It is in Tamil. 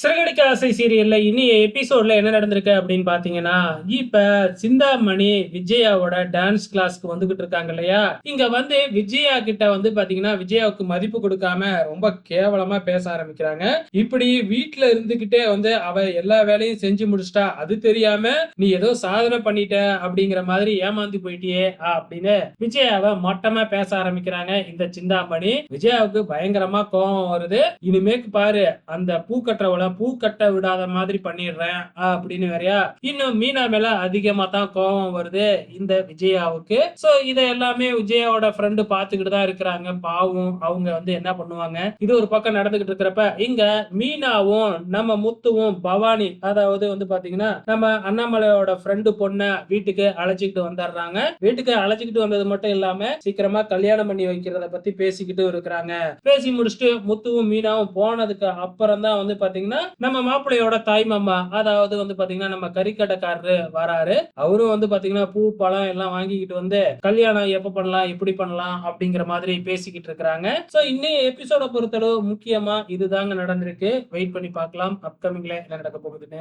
சிறகடிக்க ஆசை சீரியல்ல இனி எபிசோட்ல என்ன நடந்திருக்கு அப்படின்னு பாத்தீங்கன்னா இப்ப சிந்தாமணி விஜயாவோட டான்ஸ் கிளாஸ்க்கு வந்துகிட்டு இருக்காங்க இல்லையா? இங்க வந்து விஜயா கிட்ட வந்து பாத்தீங்கன்னா விஜயாவுக்கு மதிப்பு கொடுக்காம ரொம்ப கேவலமா பேச ஆரம்பிக்கிறாங்க. இப்படி வீட்டுல இருந்துகிட்டே வந்து அவ எல்லா வேலையும் செஞ்சு முடிச்சிட்டா அது தெரியாம நீ ஏதோ சாதனை பண்ணிட்ட அப்படிங்கிற மாதிரி ஏமாந்து போயிட்டியே அப்படின்னு விஜயாவை மொட்டமா பேச ஆரம்பிக்கிறாங்க இந்த சிந்தாமணி. விஜயாவுக்கு பயங்கரமா கோபம் வருது. இனிமேக்கு பாரு அந்த பூக்கற்ற பூ கட்ட விடாத மாதிரி பண்ணிடுறேன் அப்படின்னு வேறையா? இன்னும் மீனா மேல அதிகமா தான் கோபம் வருது இந்த விஜயாவுக்கு. சோ இத எல்லாமே விஜயாவோட ஃப்ரெண்டு பாத்துக்கிட்டு தான் இருக்கிறாங்க. பாவம் அவங்க வந்து என்ன பண்ணுவாங்க? இது ஒரு பக்கம் நடந்துகிட்டு இருக்கிறப்ப இங்க மீனாவும் நம்ம முத்துவும் பவானி அதாவது வந்து பாத்தீங்கன்னா நம்ம அண்ணாமலையோட ஃப்ரெண்டு பொண்ண வீட்டுக்கு அழைச்சிக்கிட்டு வந்துடுறாங்க. வீட்டுக்கு அழைச்சிக்கிட்டு வந்தது மட்டும் இல்லாம சீக்கிரமா கல்யாணம் பண்ணி வைக்கிறத பத்தி பேசிக்கிட்டு இருக்கிறாங்க. பேசி முடிச்சுட்டு முத்துவும் மீனாவும் போனதுக்கு அப்புறம் தான் வந்து பாத்தீங்கன்னா நம்ம மாப்பிள்ளையோட தாய் மாமா அதாவது வந்து பாத்தீங்கன்னா நம்ம கறிக்கடைக்காரரு வராரு. அவரும் வந்து பாத்தீங்கன்னா பூ பழம் எல்லாம் வாங்கிக்கிட்டு வந்து கல்யாணம் எப்ப பண்ணலாம் எப்படி பண்ணலாம்? அப்படிங்கிற மாதிரி பேசிக்கிட்டு இருக்கிறாங்க. சோ இன்னைய எபிசோட பொறுத்தளவு முக்கியமா இதுதாங்க நடந்திருக்கு. வெயிட் பண்ணி பார்க்கலாம். அப்கமிங்ல என்ன நடக்க போகுதுன்னு.